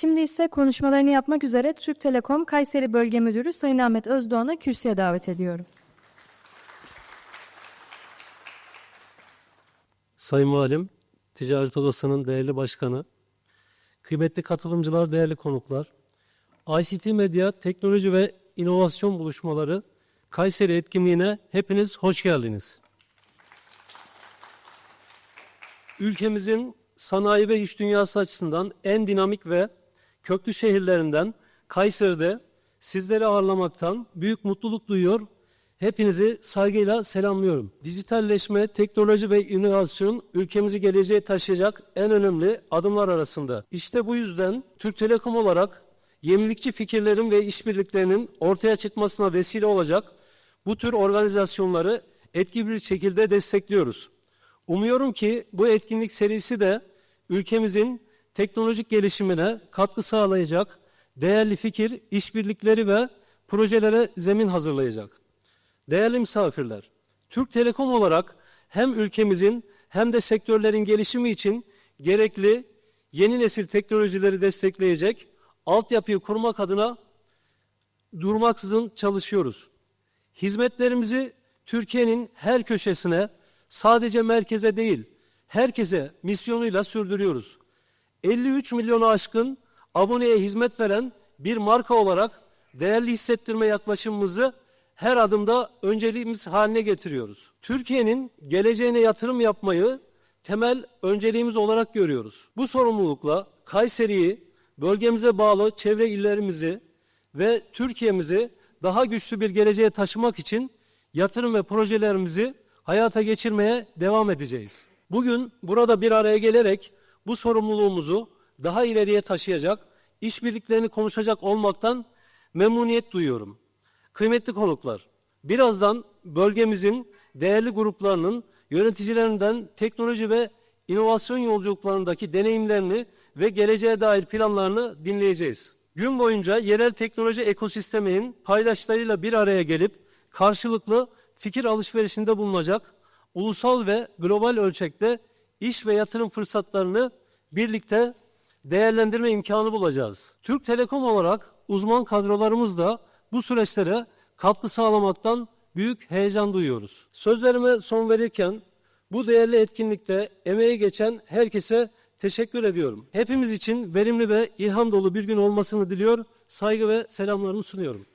Şimdi ise konuşmalarını yapmak üzere Türk Telekom Kayseri Bölge Müdürü Sayın Ahmet Özdoğan'ı kürsüye davet ediyorum. Sayın Valim, Ticaret Odası'nın değerli başkanı, kıymetli katılımcılar, değerli konuklar, ICT Medya, Teknoloji ve İnovasyon Buluşmaları Kayseri etkinliğine hepiniz hoş geldiniz. Ülkemizin sanayi ve iş dünyası açısından en dinamik ve köklü şehirlerinden Kayseri'de sizleri ağırlamaktan büyük mutluluk duyuyor. Hepinizi saygıyla selamlıyorum. Dijitalleşme, teknoloji ve inovasyon ülkemizi geleceğe taşıyacak en önemli adımlar arasında. İşte bu yüzden Türk Telekom olarak yenilikçi fikirlerin ve işbirliklerinin ortaya çıkmasına vesile olacak bu tür organizasyonları etkili bir şekilde destekliyoruz. Umuyorum ki bu etkinlik serisi de ülkemizin teknolojik gelişimine katkı sağlayacak değerli fikir, işbirlikleri ve projelere zemin hazırlayacak. Değerli misafirler, Türk Telekom olarak hem ülkemizin hem de sektörlerin gelişimi için gerekli yeni nesil teknolojileri destekleyecek altyapıyı kurmak adına durmaksızın çalışıyoruz. Hizmetlerimizi Türkiye'nin her köşesine sadece merkeze değil herkese misyonuyla sürdürüyoruz. 53 milyonu aşkın aboneye hizmet veren bir marka olarak değerli hissettirme yaklaşımımızı her adımda önceliğimiz haline getiriyoruz. Türkiye'nin geleceğine yatırım yapmayı temel önceliğimiz olarak görüyoruz. Bu sorumlulukla Kayseri'yi, bölgemize bağlı çevre illerimizi ve Türkiye'mizi daha güçlü bir geleceğe taşımak için yatırım ve projelerimizi hayata geçirmeye devam edeceğiz. Bugün burada bir araya gelerek bu sorumluluğumuzu daha ileriye taşıyacak, işbirliklerini konuşacak olmaktan memnuniyet duyuyorum. Kıymetli konuklar, birazdan bölgemizin değerli gruplarının yöneticilerinden teknoloji ve inovasyon yolculuklarındaki deneyimlerini ve geleceğe dair planlarını dinleyeceğiz. Gün boyunca yerel teknoloji ekosisteminin paydaşlarıyla bir araya gelip karşılıklı fikir alışverişinde bulunacak, ulusal ve global ölçekte iş ve yatırım fırsatlarını birlikte değerlendirme imkanı bulacağız. Türk Telekom olarak uzman kadrolarımız da bu süreçlere katkı sağlamaktan büyük heyecan duyuyoruz. Sözlerime son verirken bu değerli etkinlikte emeği geçen herkese teşekkür ediyorum. Hepimiz için verimli ve ilham dolu bir gün olmasını diliyor, saygı ve selamlarımı sunuyorum.